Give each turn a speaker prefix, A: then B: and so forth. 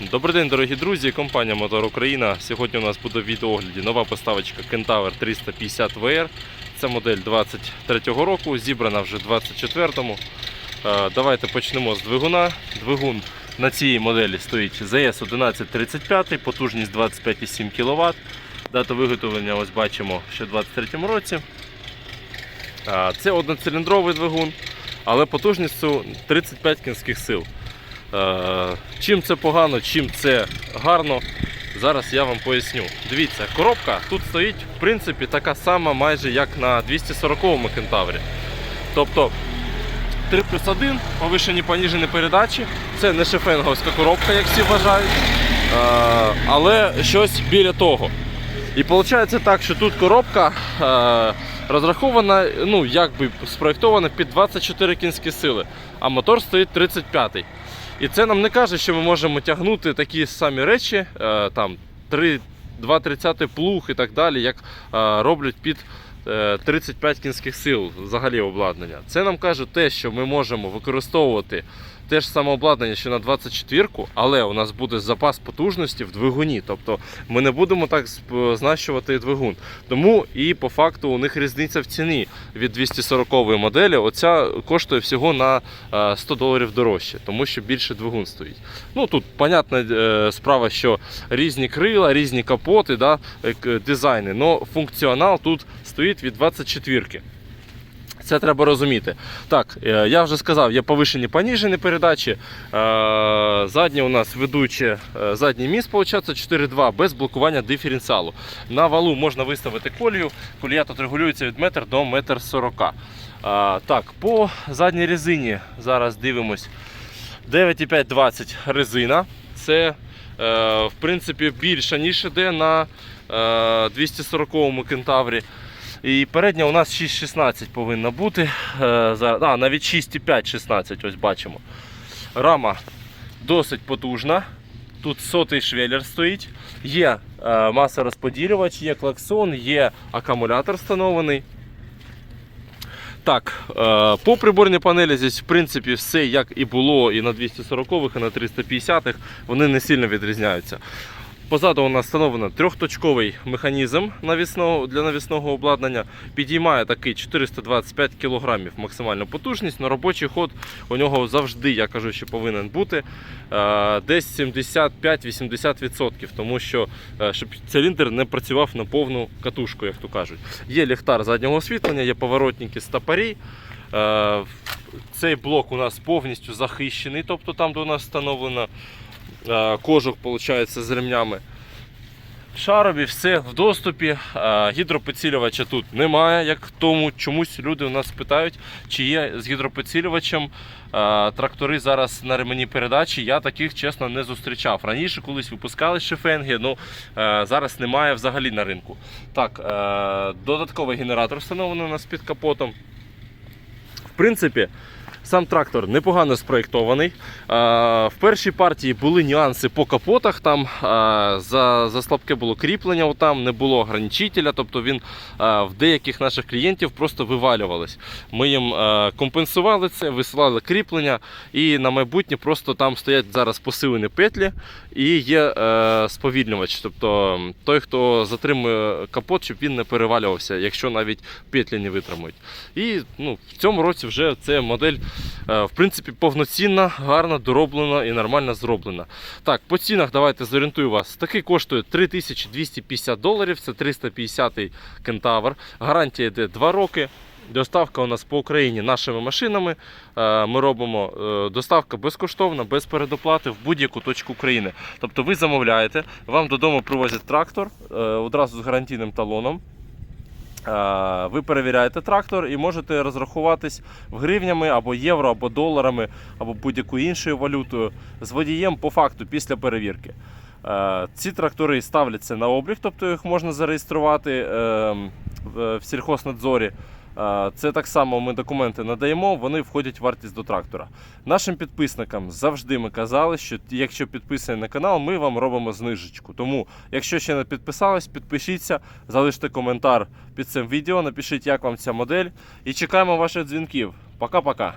A: Добрий день, дорогі друзі, компанія Мотор Україна. Сьогодні у нас буде в відеогляді нова поставочка Kentaur 350 VR. Це модель 23-го року, зібрана вже в 24-му. Е, Давайте почнемо з двигуна. Двигун на цій моделі стоїть ZS 1135, потужність 25,7 кВт. Дату виготовлення ось бачимо ще в 23-му році. Е, Це одноциліндровий двигун, але потужністю 35 кінських сил. Е, Чим це погано, чим це гарно, зараз я вам поясню. Дивіться, коробка тут стоїть в принципі така сама, майже як на 240-му кентаврі. Тобто 3 плюс 1, повишені поніжені передачі. Це не шефенговська коробка, як всі вважають, е, але щось біля того. І виходить так, що тут коробка е, розрахована, ну якби спроєктована під 24 кінські сили, а мотор стоїть 35. І це нам не каже, що ми можемо тягнути такі самі речі, е, там 2,30 плуг і так далі, як е, роблять під е, 35 кінських сил взагалі обладнання. Це нам каже те, що ми можемо використовувати те ж саме обладнання, що на 24-ку, але у нас буде запас потужності в двигуні. Тобто ми не будемо так знащувати двигун. Тому і по факту у них різниця в ціні від 240-ї моделі. Оця коштує всього на е, 100 доларів дорожче, тому що більше двигун стоїть. Ну тут понятна е, справа, що різні крила, різні капоти, да, е, дизайни, але функціонал тут стоїть від 24-ки. Це треба розуміти. Так, е, я вже сказав, є повишені поніжені передачі. Е, Заднє у нас ведуче, задній міст, виходить 4.2 без блокування диференціалу. На валу можна виставити колію. Колія тут регулюється від метр до метр 40. Е, Так, по задній резині зараз дивимось. 9,520 резина. Це в принципі більше, ніж іде на е, 240-му кентаврі. І передня у нас 6,16 повинна бути. Е, а, навіть 6,5-16, ось бачимо. Рама досить потужна. Тут сотий швеллер стоїть. Є е, масорозподілювач, є клаксон, є акумулятор встановлений. Так, е, по приборній панелі здесь, в принципі, все як і було і на 240-х, і на 350-х, вони не сильно відрізняються. Позаду у нас встановлено трьохточковий механізм навісного, для навісного обладнання. Підіймає такий 425 кг максимальну потужність. На робочий ход у нього завжди, я кажу, що повинен бути е, десь 75-80%, тому що е, щоб циліндр не працював на повну катушку, як то кажуть. Є ліхтар заднього освітлення, є поворотники стопорі. Е, Цей блок у нас повністю захищений, тобто там, де у нас встановлено кожух, виходить, з ремнями. Шарові, все в доступі. Е, Гідропідсилювача тут немає, як тому чомусь люди у нас питають, чи є з гідропідсилювачем е, трактори зараз на ремені передачі. Я таких чесно не зустрічав. Раніше колись випускали шифенги, ну е, зараз немає взагалі на ринку. Так, е, додатковий генератор встановлений у нас під капотом. В принципі, сам трактор непогано спроєктований. В першій партії були нюанси по капотах. Там за, за слабке було кріплення, там не було ограничителя, тобто він в деяких наших клієнтів просто вивалювалось. Ми їм компенсували це, висилали кріплення, і на майбутнє просто там стоять зараз посилені петлі і є е, сповільнювач. Тобто той, хто затримує капот, щоб він не перевалювався, якщо навіть петлі не витримують. І ну, в цьому році вже ця модель в принципі повноцінна, гарна, дороблена і нормально зроблена. Так, по цінах давайте зорієнтую вас. Такий коштує 3250 доларів, це 350 кентавр. Гарантія йде 2 роки. Доставка у нас по Україні нашими машинами. Е, Ми робимо е, доставка безкоштовна, без передоплати в будь-яку точку України. Тобто ви замовляєте, вам додому привозять трактор е, одразу з гарантійним талоном. Е, Ви перевіряєте трактор і можете розрахуватись в гривнями або євро, або доларами, або будь-якою іншою валютою з водієм по факту після перевірки. Е, Ці трактори ставляться на облік, тобто їх можна зареєструвати е, в сільхознадзорі. Це так само ми документи надаємо, вони входять в вартість до трактора. Нашим підписникам завжди ми казали, що якщо підписані на канал, ми вам робимо знижечку. Тому, якщо ще не підписались, підпишіться, залиште коментар під цим відео, напишіть, як вам ця модель. І чекаємо ваших дзвінків. Пока-пока.